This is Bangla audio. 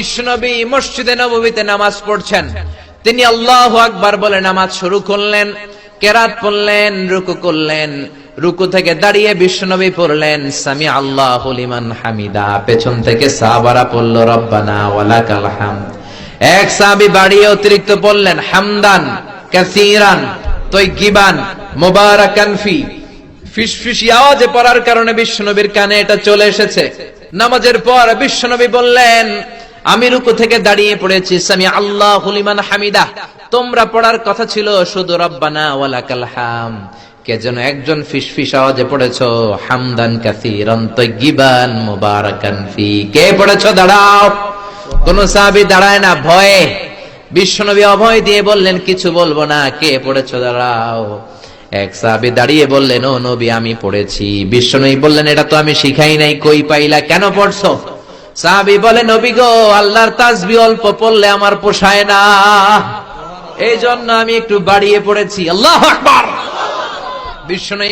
বিশ্বনবী মসজিদে নববীতে নামাজ পড়ছেন। তিনি আল্লাহ আকবার বলে নামাজ শুরু করলেন, কেরাত পড়লেন, রুকু করলেন, রুকু থেকে দাঁড়িয়ে বিশ্বনবী পড়লেন, সামি আল্লাহ লিমান হামিদা পেছন থেকে সাহাবারা পড়ল, রব্বানা ওয়ালাকাল হামদ এক সাহাবী বাড়িয়ে অতিরিক্ত বললেন হামদান, কাসীরান তৈগিবান মুবারাকান ফি ফিসফিসি আওয়াজে পড়ার কারণে বিশ্বনবীর কানে এটা চলে এসেছে। নামাজের পর বিশ্বনবী বললেন আমি রুকু থেকে দাঁড়িয়ে পড়েছি। সামি আল্লাহ হুলিমান হামিদা। তোমরা পড়ার কথা ছিল, শুধু রব্বানা ওয়ালাকাল হাম। কে যেন একজন ফিসফিস আওয়াজে পড়েছো, হামদান কাসীরান তৈগিবান মুবারাকান ফি। কে পড়েছো? দাঁড়াও। কোন সাহাবী দাঁড়ায় না, ভয়ে। বিশ্বনবী অভয় দিয়ে বললেন, কিছু বলব না, কে পড়েছো? দাঁড়াও। এক সাহাবী দাঁড়িয়ে বললেন, ও নবী, আমি পড়েছি। বিশ্বনবী বললেন, এটা তো আমি শিখাই নাই, কই পাইলা? কেন পড়ছো? সাহাবী বলে, নবী গো, আল্লাহর তাজবি অল্প পড়লে আমার পোষায় না। এই জন্য আমি একটু বাড়িয়ে পড়েছি। আল্লাহ আকবার! বিশ্বনবী